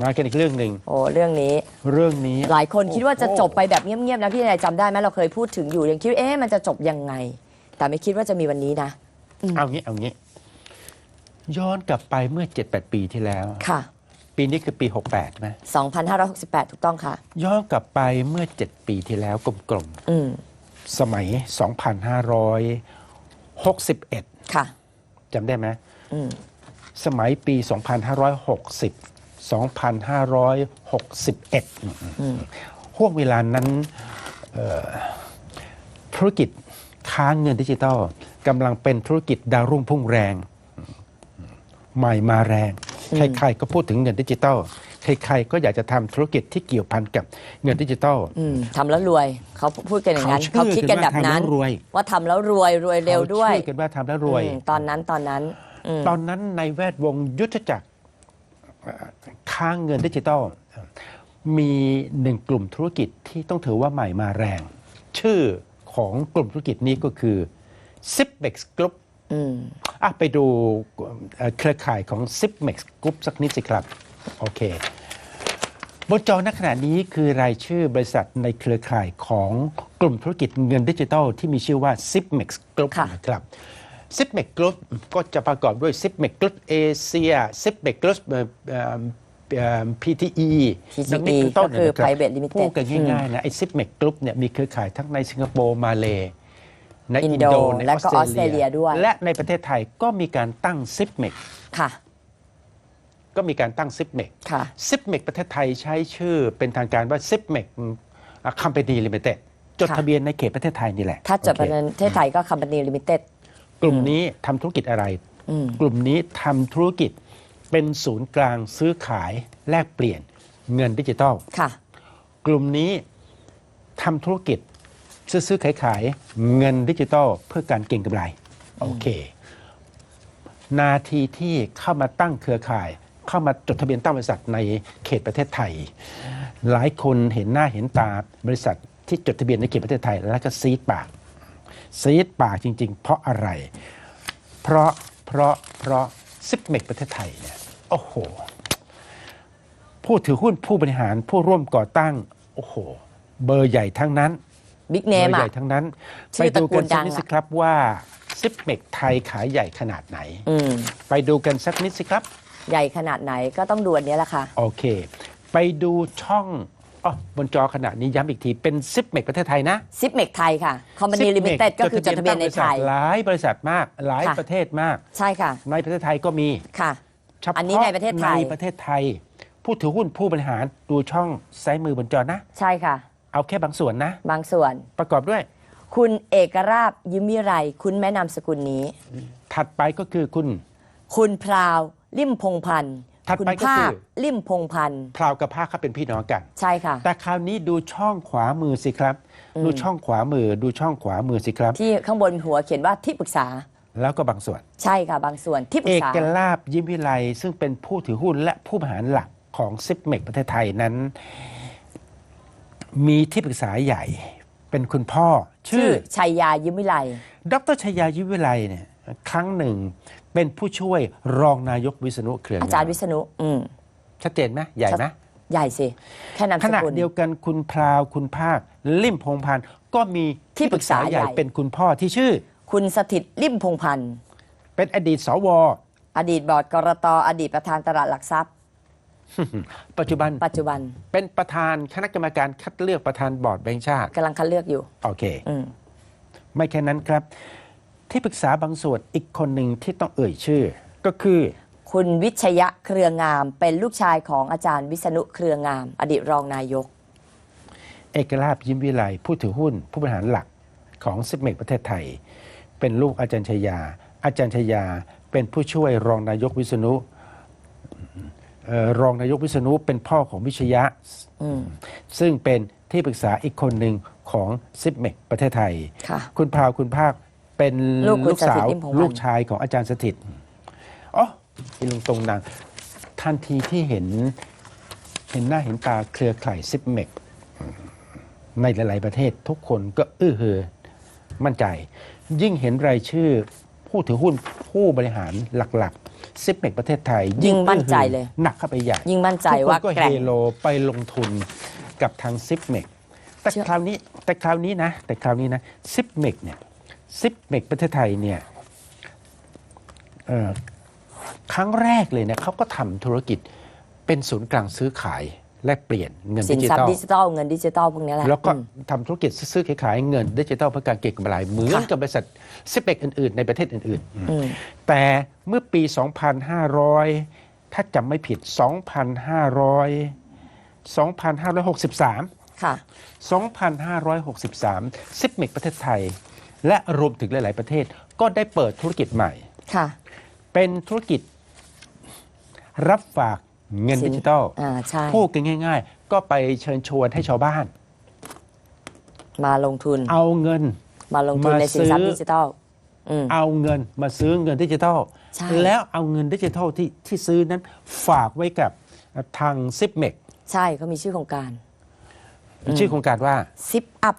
มากันอีกเรื่องหนึ่งโอ้เรื่องนี้ เรื่องนี้ หลายคนคิดว่าจะโอ้โหจบไปแบบเงียบๆนะพี่นายจำได้ไหมเราเคยพูดถึงอยู่ยังคิดว่าเอ๊ะมันจะจบยังไง แต่ไม่คิดว่าจะมีวันนี้นะ เอางี้เอางี้ ย้อนกลับไปเมื่อ 7-8 ปีที่แล้ว ค่ะ ปีนี้คือปี 68ใช่ไหม2568 ถูกต้องค่ะ ย้อนกลับไปเมื่อ 7 ปีที่แล้วกลมอืมๆ สมัย 2561ค่ะ จำได้ไหม อืม สมัยปี 2560 2561ห่วงเวลานั้นเอ่อธุรกิจค้าเงินดิจิตอลกำลังเป็นธุรกิจดาวรุ่งพุ่งแรง ใหม่มาแรงอืมใครๆก็พูดถึงเงินดิจิตอลใครๆก็อยากจะทำธุรกิจที่เกี่ยวพันกับเงินดิจิตอลอืมทำแล้วรวย เขาพูดกันอย่างนั้นเขาเขาเชื่อคิดกันแบบนั้นกันว่าทำแล้วรวยว่าทำแล้วรวยรวยเร็วด้วยขาชื่อกันว่าทำแล้วรวยอืมตอนนั้นตอนนั้นอืมตอนนั้นในแวดวงยุทธจักรเอ่อ ค้างเงินดิจิตอลมีหนึ่งกลุ่มธุรกิจที่ต้องถือว่าใหม่มาแรง ชื่อของกลุ่มธุรกิจนี้ก็คือ s i p e x Group อืมอะไปดูเอ่อเครือข่ายของ s i p e x Group สักนิดสิครับ โอเค บนจอณขณะนี้คือรายชื่อบริษัทในเครือข่ายของกลุ่มธุรกิจเงินดิจิทัลที่มีชื่อว่า s i p m e x Group ค่ะนะครับ s i p m e x Group ก็จะประกอบด้วย s i p m e x Group Asia s i p m e x Group เอ่อเอ่อเอ่อ PTE PTE ดังนี้เป็นต้นก็คือนะครับ Private Limited พูดกันง่ายๆนะไอ้ s i p m e x Group เนี่ยมีเครือข่ายทั้งในสิงคโปร์มาเลในอินโดอินโดในและก็ออสเตรเลียออสเตรเลียด้วย และในประเทศไทยก็มีการตั้ง s i p m e x ค่ะ ก็มีการตั้ง s i p m e x ค่ะซิปเมกประเทศไทยใช้ชื่อเป็นทางการว่าซิปเมกคัมเปนีลิมิเต็ดจดค่ะทะเบียนในเขตประเทศไทยนี่แหละ ถ้าจดโอประเคเทศไทยก็ Company Limited กลุ่มนี้ทำธุรกิจอะไรอืมกลุ่มนี้ทำธุรกิจเป็นศูนย์กลางซื้อขายแลกเปลี่ยนเงินดิจิทัลค่ะกลุ่มนี้ทำธุรกิจซื้อซื้อขายขายเงินดิจิทัลเพื่อการเก็งกำไรโอเค นาทีที่เข้ามาตั้งเครือข่าย เข้ามาจดทะเบียนตั้งบริษัทในเขตประเทศไทย หลายคนเห็นหน้าเห็นตาบริษัทที่จดทะเบียนในเขตประเทศไทยแล้วก็ซีดปาก ซีดปากจริง ๆ เพราะอะไร เพราะเพราะเพราะซิปเมกประเทศไทยเนี่ยโอ้โหผู้ถือหุ้นผู้บริหารผู้ร่วมก่อตั้งโอ้โห เบอร์ใหญ่ทั้งนั้นบิ๊กเนเบอมร์ใหอะญ่ทั้งนั้นชื่ไปอตระดูกูกัลนสัดักงนิดอะสิครับว่าซิปเมกไทยขายใหญ่ขนาดไหนอืมไปดูกันสักนิดสิครับ ใหญ่ขนาดไหนก็ต้องดูอันนี้แหละค่ะ โอเค ไปดูช่อง อ๋อบนจอขณะนี้ย้ำอีกที เป็นซิปเมกประเทศไทยนะซิปเมกไทยค่ะ Company Sipmec Limited ก็คือจดทะเบียนในไทย หลายบริษัทมาก หลายค่ะ ประเทศมาก ใช่ค่ะ ในประเทศไทยก็มีค่ะ เฉพาะอันนี้ในประเทศไทย ในประเทศไทย ผู้ถือหุ้นผู้บริหารดูช่องซ้ายมือบนจอนะ ใช่ค่ะ เอาแค่บางส่วนนะ บางส่วน ประกอบด้วย คุณเอกราบยิ้มวิไรคุณแม่นามสกุลนี้ ถัดไปก็คือคุณคุณพราว ลิมพงพันธ์ ถัดคุณไปก็ภาคือคลิมพงพันธ์พราวกับภาคเขาเป็นพี่น้องกัน ใช่ค่ะ แต่คราวนี้ดูช่องขวามือสิครับ ดูช่องขวามือดูช่องขวามือสิครับ ที่ข้างบนหัวเขียนว่าที่ปรึกษาแล้วก็บางส่วน ใช่ค่ะ บางส่วนที่ปรึเอกษากลาบยิ้มวิไลซึ่งเป็นผู้ถือหุ้นและผู้บริหารหลักของซิปเมกประเทศไทยนั้น มีที่ปรึกษาใหญ่เป็นคุณพ่อ ชื่ชื่ออชัยยายิ้มวิไลดรชยายิ้มวิไลเนี่ยครั้งหนึ่ง เป็นผู้ช่วยรองนายกวิษณุเครืองามอาจารย์วิษณุอืมชัดเจนไหมใหญ่ไหมใหญ่สิ แค่นามขสณะกุล เดียวกันคุณพราวคุณภาค ลิมพงษ์พันธ์ก็มีที่ปรึกษาใหญ่ เป็นคุณพ่อที่ชื่อ คุณสถิตลิมพงพันธ์ เป็นอดีตสว อดีตบอร์ดกรตอดีตประธานตลาดหลักทรัพย์ ปัจจุบันปัจจุบันเป็นประธานคณะกรรมการคัดเลือกประธานบอร์ดแบงค์ชาติกำลังคัดเลือกอยู่ โอเค อืม ไม่แค่นั้นครับ ที่ปรึกษาบางส่วนอีกคนหนึ่งที่ต้องเอ่ยชื่อ ก็คือ คุณวิชยะเครืองาม เป็นลูกชายของอาจารย์วิษณุเครืองาม อดีตรองนายก เอกลาบยิ้มวิไลผู้ถือหุ้นผู้บริหารหลักของซิปเมกประเทศไทย เป็นลูกอาจารย์ชยา อาจารย์ชยาเป็นผู้ช่วยรองนายกวิษณุเอ่อรองนายกวิษณุเป็นพ่อของวิชยะ อืม ซึ่งเป็นที่ปรึกษาอีกคนหนึ่งของซิปเมกประเทศไทยค่ะคุณพราวคุณภาค เป็นลูกคุณสาสถิตว นิ่มพงษ์พันธ์ลูกชายของอาจารย์สถิตอ๋ออีลุงตรงนางทันทีที่เห็นเห็นหน้าเห็นตาเครือข่ายซิปเมกในหลาย ๆ ประเทศทุกคนก็อื้อเฮอมั่นใจ ยิ่งเห็นรายชื่อผู้ถือหุ้นผู้บริหารหลักซิปเมกประเทศไทยยิ่งมั่นใจเลย หนักเข้าไปใหญ่ ยิ่งมั่นใจทุกคนว่าก็แกร่เฮง โลไปลงทุนกับทางซิปเมกแต่เชื่อ คราวนี้แต่คราวนี้นะ แต่คราวนี้นะซิปเมกเนี่ย ซิปเมกประเทศไทยเนี่ยเอ่อครั้งแรกเลยเนี่ยเขาก็ทำธุรกิจเป็นศูนย์กลางซื้อขายแลกเปลี่ยนเงินสิดินจิทรัพทัลย์ดิจิทัลเงินดิจิทัลพวกนี้แหละแล้วก็อืมทำธุรกิจซื้อขายเงินดิจิทัลเพื่อการเก็งกำไรเหมือนค่ะกับบริษัทซิปเมกอื่น ๆ ในประเทศอื่นๆอืมแต่เมื่อปี 2,500 ถ้าจำไม่ผิด 2,500 2,563 ค่ะ 2,563 ซิปเมกประเทศไทย และรวมถึงหลาย ๆ ประเทศก็ได้เปิดธุรกิจใหม่ ค่ะ เป็นธุรกิจรับฝากเงินสิน ดิจิทัลอ่าใช่ พูดกันง่าย ๆ ก็ไปเชิญชวนให้ชาวบ้าน มาลงทุน เอาเงิน มาลงทุนมาในสินทรัพซื้ย์อ ดิจิทัลอืม เอาเงินมาซื้อเงินดิจิทัล ใช่ แล้วเอาเงินดิจิทัลที่ที่ซื้อนั้นฝากไว้กับทางซิปเมกใช่เขามีชื่อโครงการชื่อโครงการว่าซิปอัพ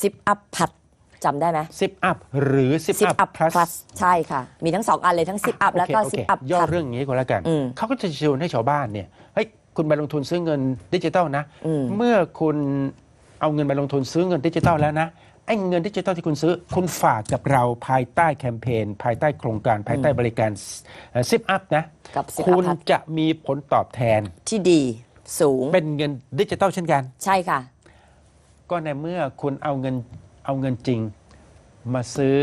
ซิปอัพพัด จำได้ไหมซิปอัพหรือซิปซิปอัพอัพพลัพลัสสใช่ค่ะ มีทั้งสองอันเลยทั้งซิปอัพแล้วก็ซิปอัพย่อพัดเรื่องนี้ก็แล้วกันอืมเขาก็จะชวนให้ชาวบ้านเนี่ยเฮ้ยคุณไปลงทุนซื้อเงินดิจิทัลนะ อืม เมื่อคุณเอาเงินมาลงทุนซื้อเงินดิจิทัลแล้วนะไอ้เงินดิจิทัลที่คุณซื้อ คุณฝากกับเราภายใต้แคมเปญภายใต้โครงการภายใต้บริการซิปอัพนะกับซิปคุอัพณพัดจะมีผลตอบแทน ที่ดีสูงเป็นเงินดิจิทัลเช่นกัน ใช่ค่ะ ก็ในเมื่อคุณเอาเงิน เอาเงินจริงมาซื้อ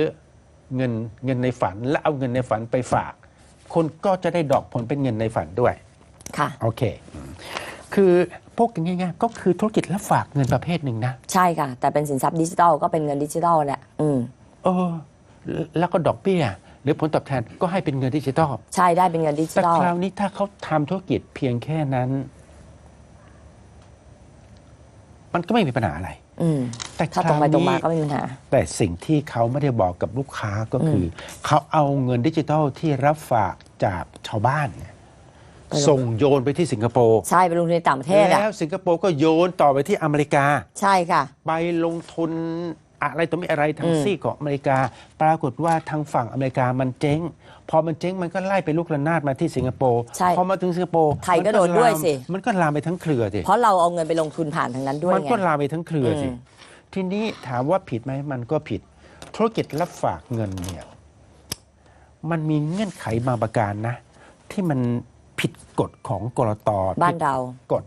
เงินเงินในฝัน และเอาเงินในฝันไปฝาก คุณก็จะได้ดอกผลเป็นเงินในฝันด้วยค่ะโอเคอืมคือพวกง่ายๆก็คือธุรกิจและฝากเงินประเภทหนึ่งนะ ใช่ค่ะ แต่เป็นสินทรัพย์ดิจิทัลก็เป็นเงินดิจิทัลแหละอืมเออแล้วก็ดอกเบี้ย หรือผลตอบแทนก็ให้เป็นเงินดิจิทัลใช่ได้เป็นเงินดิจิแต่ทัลคราวนี้ถ้าเขาทำธุรกิจเพียงแค่นั้น มันก็ไม่มีปัญหาอะไรอืมแต่ถ้าคตรงราวไปตรงนี้มาก็ไม่มีปัญหา แต่สิ่งที่เขาไม่ได้บอกกับลูกค้าก็คือ เขาเอาเงินดิจิทัลที่รับฝากจากชาวบ้านเนี่ยไปลงส่งโยนไปที่สิงคโปร์ใช่ไปลงทุนในต่างประเทศอะแล้วสิงคโปร์ก็โยนต่อไปที่อเมริกา ใช่ค่ะ ไปลงทุน อะไรตัวไม่อะไรทั้งอืมซี่ของอเมริกา ปรากฏว่าทางฝั่งอเมริกามันเจ๊ง พอมันเจ๊งมันก็ไล่ไปลูกระนาดมาที่สิงคโปร์ใช่พอมาถึงสิงคโปร์ไทยก็โดนด้วยสิ มันก็ลามไปทั้งเครือสิเพราะเราเอาเงินไปลงทุนผ่านทางนั้นด้วยมันไงก็ลามไปทั้งเครือสิอืมทีนี้ถามว่าผิดไหมมันก็ผิด ธุรกิจรับฝากเงินเนี่ยมันมีเงื่อนไขบางประการนะ ที่มันผิดกฎของกรตบ้านเราผิดกฎ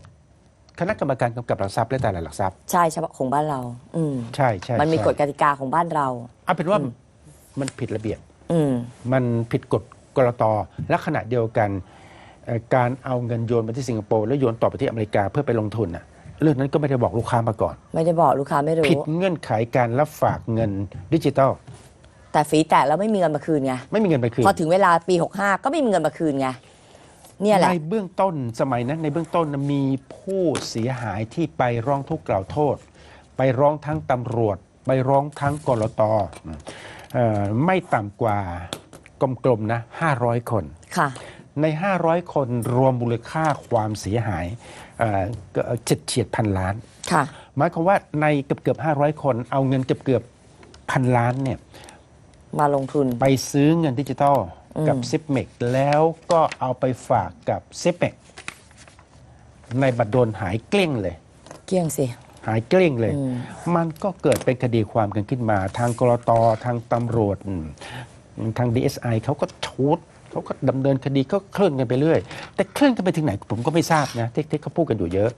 คณะกรรมการกำกับหลักทรัพย์และตลาดหลักทรัพย์ใช่เฉพาะของบ้านเรา อืมใช่ใช่มันมีใช่กฎกติกาของบ้านเรา เอาเป็นว่ามันผิดระเบียบ อืม มันผิดกฎกรตและขณะเดียวกันเอ่อการเอาเงินโยนไปที่สิงคโปร์แล้วโยนต่อไปที่อเมริกาเพื่อไปลงทุนน่ะเรื่องนั้นก็ไม่ได้บอกลูกค้ามาก่อน ไม่ได้บอกลูกค้าไม่รู้ ผิดเงื่อนไขการรับฝากเงินดิจิทัลแต่ฝีแตกแล้วไม่มีเงินมาคืนไง ไม่มีเงินไปคืน พอถึงเวลาปี 65 ก็ไม่มีเงินมาคืนไง เนี่ยแหละ ในเบื้องต้นสมัยนั้นในเบื้องต้นน่ะมีผู้เสียหายที่ไปร้องทุกข์กล่าวโทษ ไปร้องทั้งตำรวจ ไปร้องทั้งกรตเอ่อไม่ต่ำกว่ากลมๆนะ 500 คนค่ะใน 500 คนรวมมูลค่าความเสียหายเอ่อก็เจ็ดเฉียดพันล้านค่ะหมายความว่าในเกือบเกือบ500 คนเอาเงินเกือบเกือบพันล้านเนี่ยมาลงทุนไปซื้อเงินดิจิทัล กับอืมซิปเมกแล้วก็เอาไปฝากกับซิปเมกในบัตรโดนหายเกลี้ยงเลย เกลี้ยงสิ หายเกลี้ยงเลยอืมมันก็เกิดเป็นคดีความกันขึ้นมา ทางกรตทางตำรวจอืมทาง DSI เขาก็ชูดเขาก็ดำเนินคดีก็เคลื่อนกันไปเรื่อย แต่เคลื่อนกันไปถึงไหนผมก็ไม่ทราบนะที่ที่เขาพูดกันอยู่เยอะ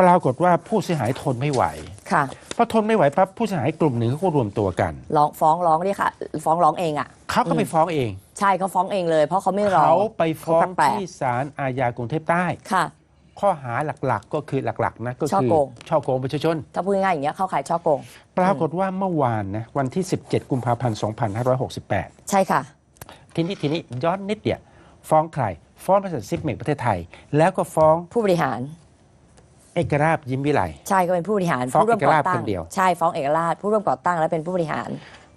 ปรากฏว่าผู้เสียหายทนไม่ไหวค่ะพอทนไม่ไหวปั๊บผู้เสียหายกลุ่มหนึ่งเขาก็รวมตัวกันร้องฟ้องร้องดิค่ะ ฟ้องร้องเองอะเขาก็ไปฟ้องเอง ใช่เขาฟ้องเองเลย เพราะเขาไม่รอเขาไปฟ้องเขาแปลกที่ศาลอาญากรุงเทพใต้ค่ะ ข้อหาหลักๆก็คือหลักๆนะก็ช่อคือโกง ช่อโกงประชาชน ถ้าพูดง่ายๆอย่างเงี้ยเข้าขายช่อโกง ปรากฏว่าเมื่อวานนะวันที่ 17 กุมภาพันธ์ 2568 ใช่ค่ะ ทีนี้ทีนี้ย้อนนิดเดียวฟ้องใคร ฟ้องบริษัทซิกเมกประเทศไทย แล้วก็ฟ้องผู้บริหาร เอกราชยิ้มวิไล ใช่ก็เป็นผู้บริหารฟ้องผู้ร่วมก่อเอกราชตั้คงนเดียว ใช่ฟ้องเอกราชผู้ร่วมก่อตั้งและเป็นผู้บริหาร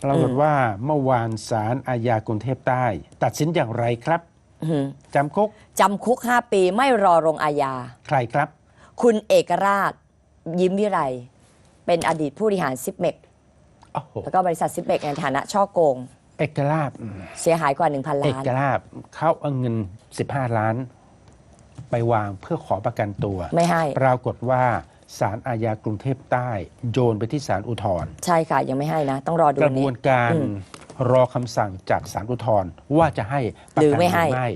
ปรากฏว่าเมื่อวานศาลอาญากรุงเทพใต้ ตัดสินอย่างไรครับอื้อหือจำคุกจำคุก 5 ปีไม่รอลงอาญา ใครครับ คุณเอกราช ยิ้มวิไรเป็นอดีตผู้บริหารซิปเมกโอ้โหแล้วก็บริษัทซิปเมกในฐานะช่อโกง เอกราบเสียหายกว่า 1,000เอล้านกราบเขาเอาเงิน 15 ล้าน ไปวางเพื่อขอประกันตัว ไม่ให้ ปรากฏว่า ศาลอาญากรุงเทพใต้ โยนไปที่ศาลอุทธรณ์ใช่ค่ะ ยังไม่ให้นะ ต้องรอดูกระบนี้วนการอืมรอคำสั่งจากศาลอุทธรณ์ว่าจะให้ประหรือกันไม่ให้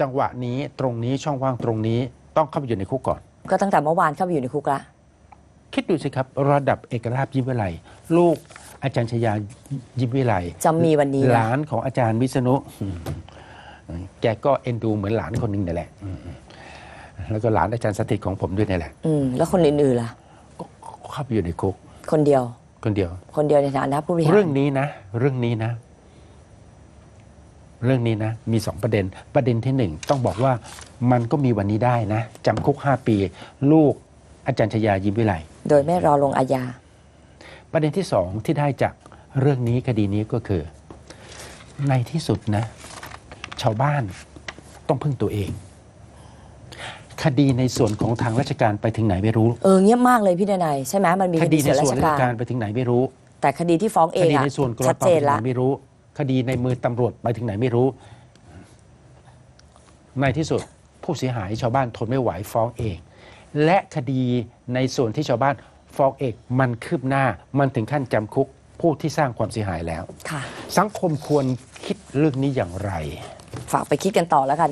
จังหวะนี้ตรงนี้ช่องว่างตรงนี้ต้องเข้าไปอยู่ในคุกก่อน ก็ตั้งแต่เมื่อวานเข้าไปอยู่ในคุกละคิดดูสิครับระดับเอกราชยิ้มวิไลลูกอาจารย์ชยายิ้มวิไลจะมีวันนี้หนะลานของอาจารย์วิษณุอืมแกก็เอ็นดูเหมือนหลานคนหนึ่งนี่แหละอืม แล้วก็หลานอาจารย์สถิตของผมด้วยนี่แหละ อืมแล้วคนอื่นๆล่ะ ก็เข้าไปอยู่ในคุก คนเดียว คนเดียว คนเดียวในฐานะผู้บริหารเรื่องนี้นะ เรื่องนี้นะ เรื่องนี้นะ มีสองประเด็น ประเด็นที่หนึ่งต้องบอกว่ามันก็มีวันนี้ได้นะจำคุกห้าปี ลูกอาจารย์ชยายิ้มวิไลโดยไม่รอลงอาญาประเด็นที่สองที่ได้จากเรื่องนี้คดีนี้ก็คือ ในที่สุดนะ ชาวบ้านต้องพึ่งตัวเอง คดีในส่วนของทางราชการไปถึงไหนไม่รู้ เออเงียบมากเลยพี่เดนัยใช่ไหมมันมีคคดีดีในส่วนส่วนราชราชการการไปถึงไหนไม่รู้ แต่คดีที่ฟ้องเอคงดีอะในส่วนกรชัดตเจไปนถึงไหละนไม่รู้ คดีในมือตำรวจไปถึงไหนไม่รู้ ในที่สุดผู้เสียหายชาวบ้านทนไม่ไหวฟ้องเอง และคดีในส่วนที่ชาวบ้านฟ้องเองมันคืบหน้ามันถึงขั้นจำคุกผู้ที่สร้างความเสียหายแล้วค่ะสังคมควรคิดเรื่องนี้อย่างไร ฝากไปคิดกันต่อแล้วกัน